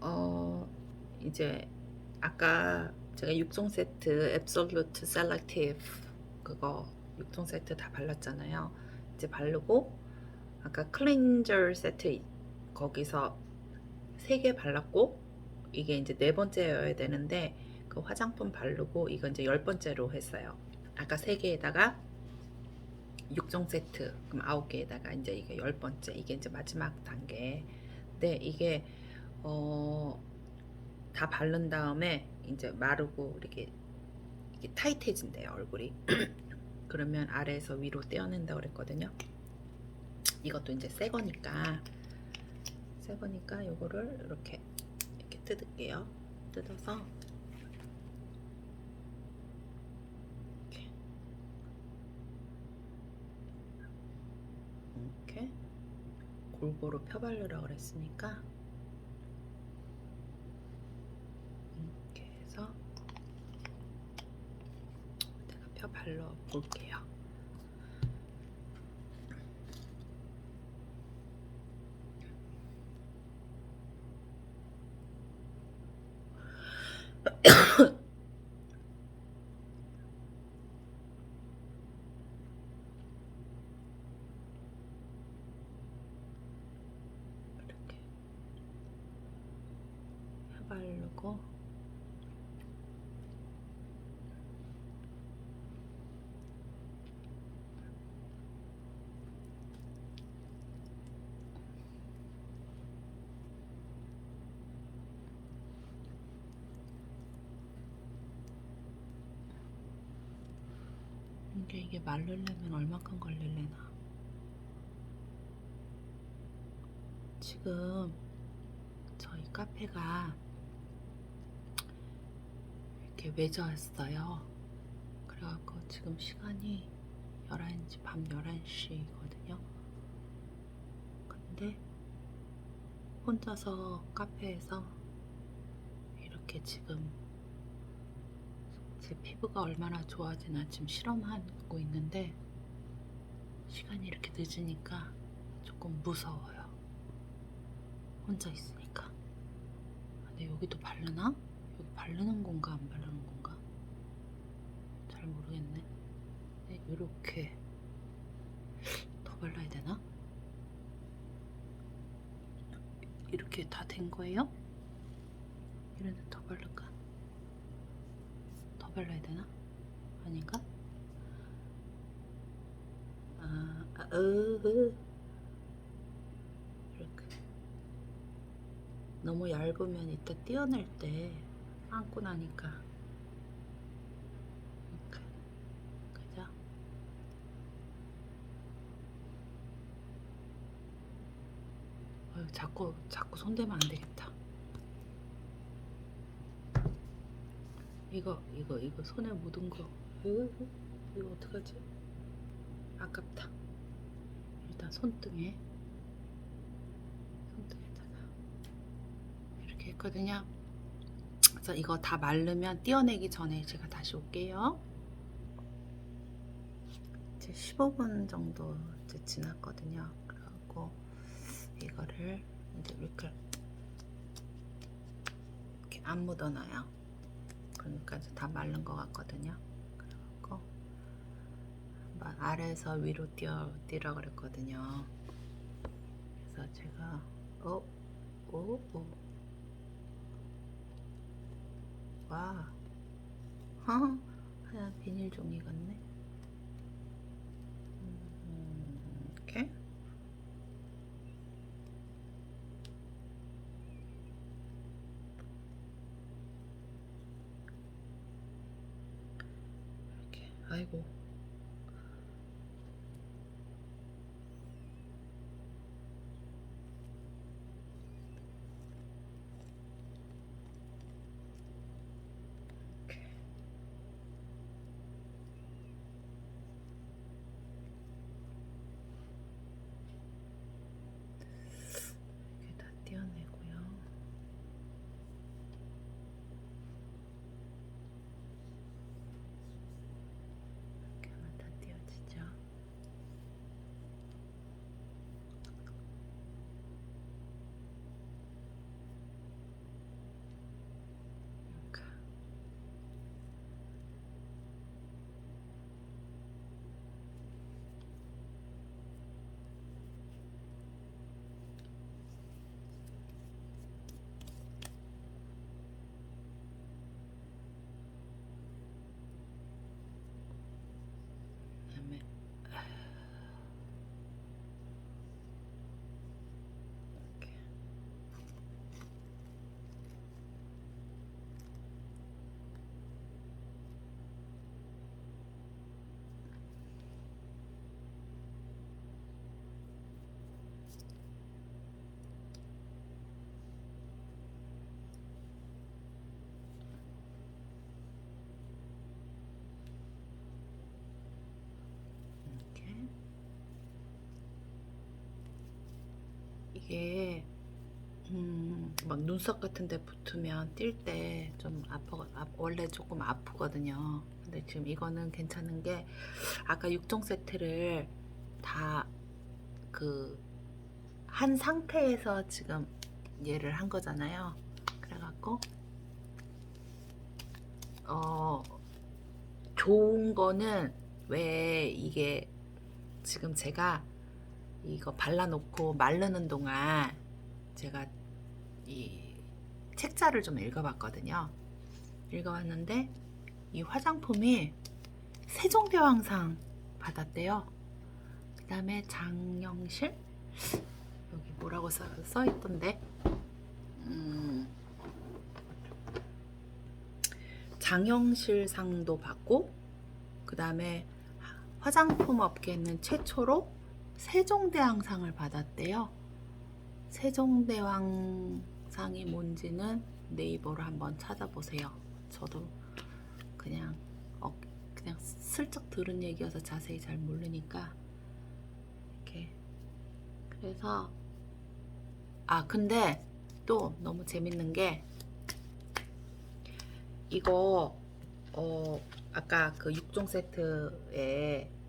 어 이제 아까 제가 6종 세트 앱솔루트 셀렉티브 그거 6종 세트 다 발랐잖아요. 이제 바르고 아까 클렌저 세트 거기서 3개 발랐고 이게 이제 네 번째여야 되는데 그 화장품 바르고 이거 이제 열 번째로 했어요. 아까 3개에다가 6종 세트 그럼 9개에다가 이제 이게 열 번째 이게 이제 마지막 단계. 네, 이게 어, 다 바른 다음에 이제 마르고 이렇게 이게 타이트해진대요 얼굴이. 그러면 아래에서 위로 떼어낸다 그랬거든요. 이것도 이제 새 거니까 새 거니까 요거를 이렇게 이렇게 뜯을게요. 뜯어서 이렇게. 이렇게 골고루 펴바르라 그랬으니까 이렇게 해서 제가 펴 발라 볼게요. 이렇게 펴 바르고 이게 이게 마르려면 얼마큼 걸릴래나? 지금 저희 카페가 이렇게 외져왔어요. 그래갖고 지금 시간이 11시, 밤 11시거든요. 근데 혼자서 카페에서 이렇게 지금 제 피부가 얼마나 좋아지나 지금 실험하고 있는데 시간이 이렇게 늦으니까 조금 무서워요. 혼자 있으니까. 근데 여기도 바르나? 여기 바르는 건가 안 바르는 건가? 잘 모르겠네. 네, 이렇게 더 발라야 되나? 이렇게 다 된 거예요? 이런데 더 바를까? 더 발라야 되나? 아닌가? 아, 아, 으, 으. 이렇게. 너무 얇으면 이따 떼어낼 때 안고 나니까. 자꾸, 자꾸 손대면 안 되겠다. 이거 이거 이거 손에 묻은 거. 으, 이거 어떡하지? 아깝다. 일단 손등에. 손등에다가 이렇게 했거든요. 그래서 이거 다 마르면 떼어내기 전에 제가 다시 올게요. 이제 15분 정도 이제 지났거든요. 그래갖고 이거를 이제 이렇게 이렇게 안 묻어놔요 그러니까 이제 다 마른 것 같거든요. 그래갖고 아래에서 위로 뛰어 뛰라 그랬거든요. 그래서 제가 어, 오, 오, 와, 하, 하얀 비닐 종이 같네. 음, 이렇게. 이렇게 아이고 이렇게 이렇게 다 떼어내고요. 이렇게 이게 음, 막 눈썹 같은 데 붙으면 뛸 때 좀 아파 아, 원래 조금 아프거든요. 근데 지금 이거는 괜찮은 게 아까 6종 세트를 다 그 한 상태에서 지금 얘를 한 거잖아요. 그래갖고 어 좋은 거는 왜 이게 지금 제가 이거 발라놓고 마르는 동안 제가 이 책자를 좀 읽어봤거든요. 읽어봤는데 이 화장품이 세종대왕상 받았대요. 그 다음에 장영실 여기 뭐라고 써, 써 있던데 음, 장영실 상도 받고 그 다음에 화장품 업계는 최초로 세종대왕상을 받았대요. 세종대왕상이 뭔지는 네이버로 한번 찾아보세요. 저도 그냥 어, 그냥 슬쩍 들은 얘기여서 자세히 잘 모르니까 이렇게 그래서 아 근데 또 너무 재밌는 게 이거 어 아까 그 6종 세트에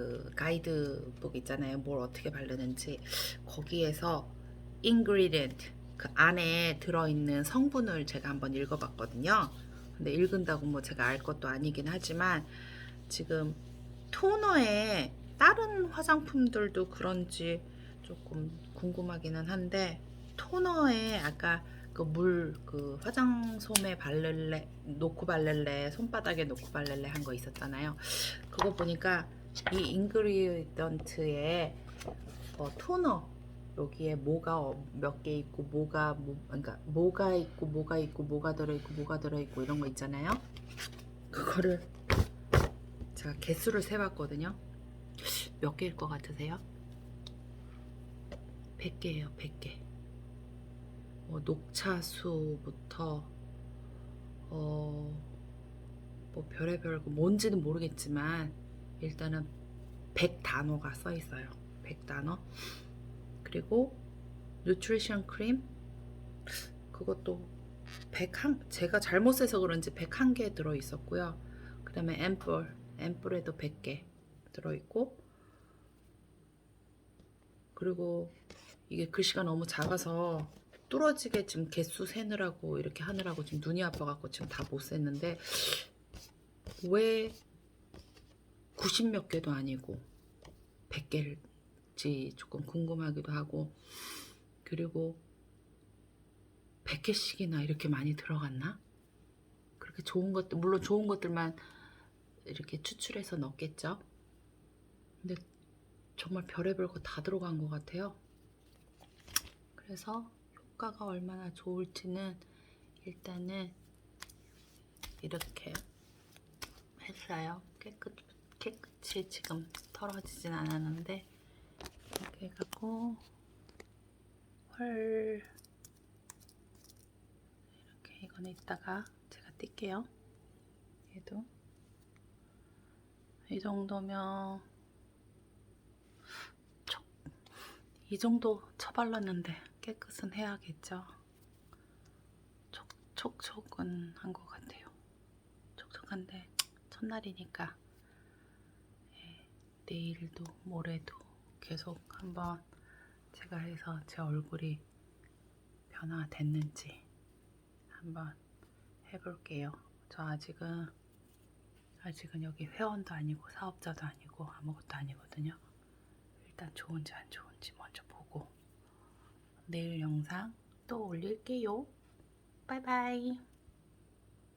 그 가이드북 있잖아요. 뭘 어떻게 바르는지 거기에서 ingredient 그 안에 들어있는 성분을 제가 한번 읽어봤거든요. 근데 읽은다고 뭐 제가 알 것도 아니긴 하지만 지금 토너에 다른 화장품들도 그런지 조금 궁금하기는 한데 토너에 아까 그 물그 화장솜에 바를래 놓고 바를래 손바닥에 놓고 바를래 한 거 있었잖아요. 그거 보니까 이 인그리던트에 어, 토너 여기에 뭐가 몇 개 있고 뭐가 뭐 그러니까 뭐가 있고 뭐가 있고 뭐가 들어 있고 뭐가 들어 있고 이런 거 있잖아요. 그거를 제가 개수를 세봤거든요. 몇 개일 것 같으세요? 100개예요, 100개. 뭐 녹차수부터 어, 뭐 별의별 거 뭔지는 모르겠지만 일단은 100 단어가 써 있어요. 100 단어. 그리고 누트리션 크림 그것도 101 제가 잘못 세서 그런지 101개 들어 있었고요. 그다음에 앰플 앰플에도 100개 들어 있고 그리고 이게 글씨가 너무 작아서 뚫어지게 지금 개수 세느라고 이렇게 하느라고 지금 눈이 아파갖고 지금 다 못 셌는데 왜 90 몇 개도 아니고 100개일지 조금 궁금하기도 하고 그리고 100개씩이나 이렇게 많이 들어갔나? 그렇게 좋은 것들 물론 좋은 것들만 이렇게 추출해서 넣겠죠. 근데 정말 별의별 거 다 들어간 것 같아요. 그래서 효과가 얼마나 좋을지는 일단은 이렇게 했어요. 깨끗 깨끗이 지금 털어지진 않았는데 이렇게 해갖고 헐 이렇게 이거는 이따가 제가 뛸게요. 얘도 이 정도면 촉, 이 정도 쳐발랐는데 깨끗은 해야겠죠. 촉, 촉촉은 한 것 같아요. 촉촉한데 첫날이니까 예, 내일도 모레도 계속 한번 제가 해서 제 얼굴이 변화됐는지 한번 해볼게요. 저 아직은 아직은 여기 회원도 아니고 사업자도 아니고 아무것도 아니거든요. 일단 좋은지 안 좋은지 먼저 보고 내일 영상 또 올릴게요. 바이바이.